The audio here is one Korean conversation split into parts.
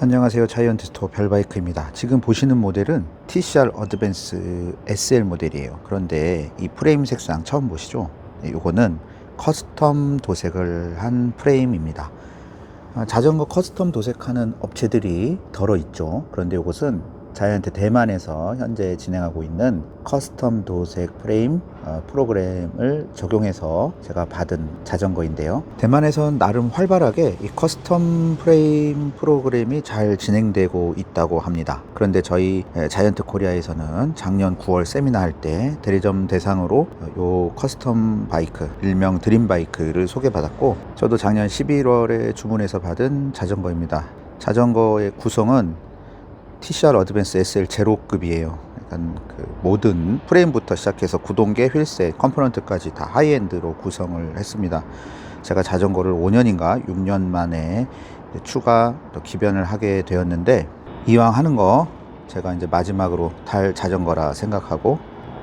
안녕하세요. 자이언트스토어 별바이크입니다. 지금 보시는 모델은 TCR 어드밴스 SL 모델이에요. 그런데 이 프레임 색상 처음 보시죠? 네, 이거는 커스텀 도색을 한 프레임입니다. 아, 자전거 커스텀 도색하는 업체들이 덜어 있죠. 그런데 이것은 자이언트 대만에서 현재 진행하고 있는 커스텀 도색 프레임 어, 프로그램을 적용해서 제가 받은 자전거인데요. 대만에선 나름 활발하게 이 커스텀 프레임 프로그램이 잘 진행되고 있다고 합니다. 그런데 저희 에, 자이언트 코리아에서는 작년 9월 세미나 할 때 대리점 대상으로 요 커스텀 바이크, 일명 드림 바이크를 소개받았고 저도 작년 11월에 주문해서 받은 자전거입니다. 자전거의 구성은 TCR 어드밴스 SL 제로급이에요. 그 모든 프레임부터 시작해서 구동계, 휠셋, 컴포넌트까지 다 하이엔드로 구성을 했습니다. 제가 자전거를 5년인가 6년 만에 추가 또 기변을 하게 되었는데 이왕 하는 거 제가 이제 마지막으로 탈 자전거라 생각하고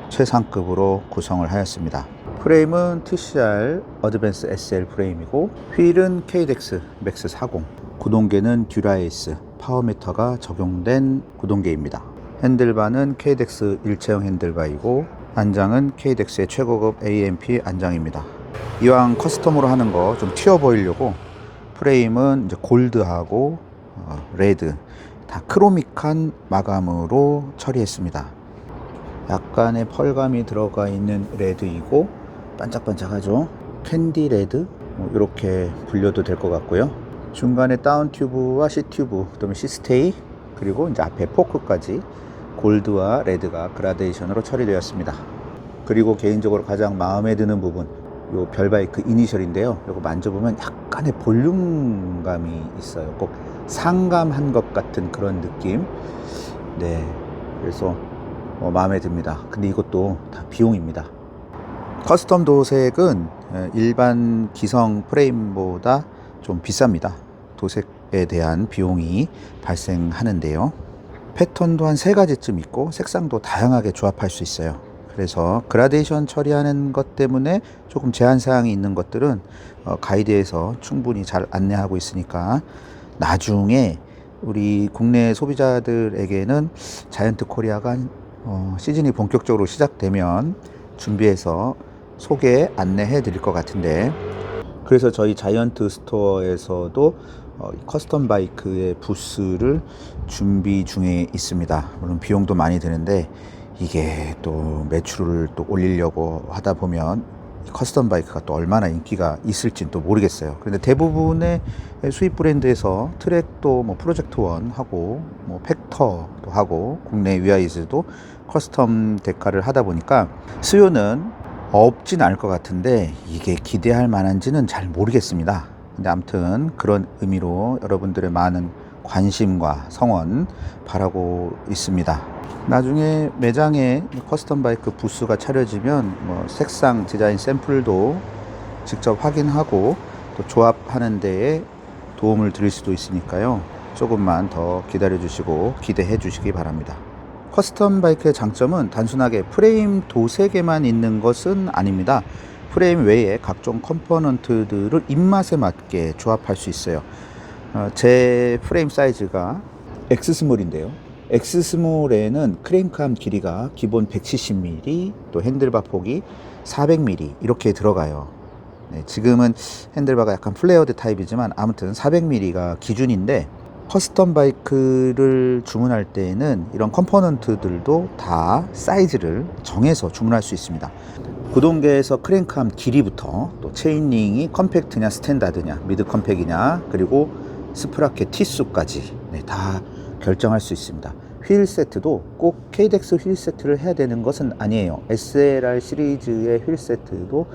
최상급으로 구성을 하였습니다. 프레임은 TCR 어드밴스 SL 프레임이고 휠은 KDX 맥스 40 구동계는 듀라에이스 파워미터가 적용된 구동계입니다. 핸들바는 KDX 일체형 핸들바이고 안장은 KDX의 최고급 AMP 안장입니다. 이왕 커스텀으로 하는 거 좀 튀어 보이려고 프레임은 이제 골드하고 어, 레드 다 크로믹한 마감으로 처리했습니다. 약간의 펄감이 들어가 있는 레드이고 반짝반짝하죠. 캔디 레드 뭐 이렇게 불려도 될 것 같고요. 중간에 다운 튜브와 C 튜브, 그다음에 C 스테이 그리고 이제 앞에 포크까지 골드와 레드가 그라데이션으로 처리되었습니다. 그리고 개인적으로 가장 마음에 드는 부분 요 별바이크 이니셜인데요. 이거 만져보면 약간의 볼륨감이 있어요. 꼭 상감한 것 같은 그런 느낌. 네. 그래서 어, 마음에 듭니다. 근데 이것도 다 비용입니다. 커스텀 도색은 에, 일반 기성 프레임보다 좀 비쌉니다. 도색 에 대한 비용이 발생하는데요. 패턴도 한 세 가지쯤 있고 색상도 다양하게 조합할 수 있어요. 그래서 그라데이션 처리하는 것 때문에 조금 제한 사항이 있는 것들은 어, 가이드에서 충분히 잘 안내하고 있으니까 나중에 우리 국내 소비자들에게는 자이언트 코리아가 어, 시즌이 본격적으로 시작되면 준비해서 소개 안내해 드릴 것 같은데 그래서 저희 자이언트 스토어에서도 어, 커스텀 바이크의 부스를 준비 중에 있습니다. 물론 비용도 많이 드는데 이게 또 매출을 또 올리려고 하다 보면 이 커스텀 바이크가 또 얼마나 인기가 있을지는 또 모르겠어요. 그런데 대부분의 수입 브랜드에서 트랙도 뭐 프로젝트 원 하고 뭐 팩터도 하고 국내 위아이즈도 커스텀 데카를 하다 보니까 수요는 없진 않을 것 같은데 이게 기대할 만한지는 잘 모르겠습니다. 근데 아무튼 그런 의미로 여러분들의 많은 관심과 성원 바라고 있습니다. 나중에 매장에 커스텀 바이크 부스가 차려지면 뭐 색상 디자인 샘플도 직접 확인하고 또 조합하는 데에 도움을 드릴 수도 있으니까요. 조금만 더 기다려 주시고 기대해 주시기 바랍니다. 커스텀 바이크의 장점은 단순하게 프레임 도색에만 있는 것은 아닙니다. 프레임 외에 각종 컴포넌트들을 입맛에 맞게 조합할 수 있어요. 어, 제 프레임 사이즈가 X스몰인데요. X스몰에는 크랭크암 길이가 기본 170mm, 또 핸들바 폭이 400mm 이렇게 들어가요. 네, 지금은 핸들바가 약간 플레어드 타입이지만 아무튼 400mm가 기준인데 커스텀 바이크를 주문할 때에는 이런 컴포넌트들도 다 사이즈를 정해서 주문할 수 있습니다. 구동계에서 크랭크암 길이부터 또 체인링이 컴팩트냐 스탠다드냐 미드 컴팩이냐 그리고 스프라켓 티수까지 네, 다 결정할 수 있습니다. 휠 세트도 꼭 KDX 휠 세트를 해야 되는 것은 아니에요. SLR 시리즈의 휠 세트도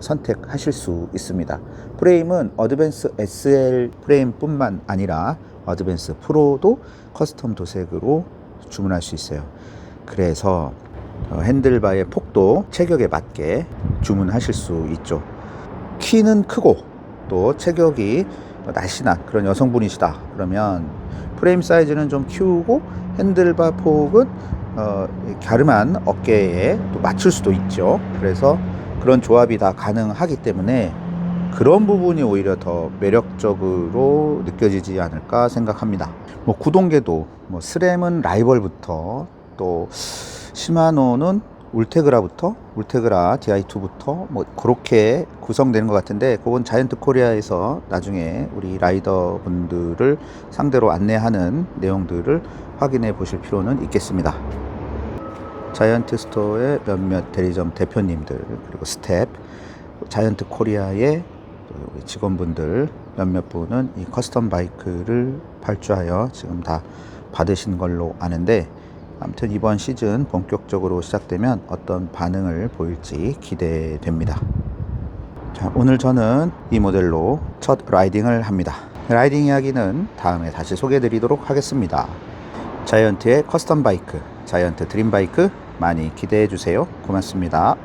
선택하실 수 있습니다. 프레임은 어드밴스 SL 프레임뿐만 아니라 어드밴스 프로도 커스텀 도색으로 주문할 수 있어요. 그래서 어, 핸들바의 폭도 체격에 맞게 주문하실 수 있죠. 키는 크고 또 체격이 날씬한 그런 여성분이시다. 그러면 프레임 사이즈는 좀 키우고 핸들바 폭은 어, 갸름한 어깨에 또 맞출 수도 있죠. 그래서 그런 조합이 다 가능하기 때문에 그런 부분이 오히려 더 매력적으로 느껴지지 않을까 생각합니다. 뭐 구동계도 뭐 스램은 라이벌부터 또 시마노는 울테그라부터 울테그라 DI2부터 뭐 그렇게 구성되는 것 같은데 그건 자이언트 코리아에서 나중에 우리 라이더 분들을 상대로 안내하는 내용들을 확인해 보실 필요는 있겠습니다. 자이언트 스토어의 몇몇 대리점 대표님들 그리고 스텝 자이언트 코리아의 직원분들 몇몇 분은 이 커스텀 바이크를 발주하여 지금 다 받으신 걸로 아는데 아무튼 이번 시즌 본격적으로 시작되면 어떤 반응을 보일지 기대됩니다. 자, 오늘 저는 이 모델로 첫 라이딩을 합니다. 라이딩 이야기는 다음에 다시 소개해 드리도록 하겠습니다. 자이언트의 커스텀 바이크, 자이언트 드림 바이크 많이 기대해 주세요. 고맙습니다.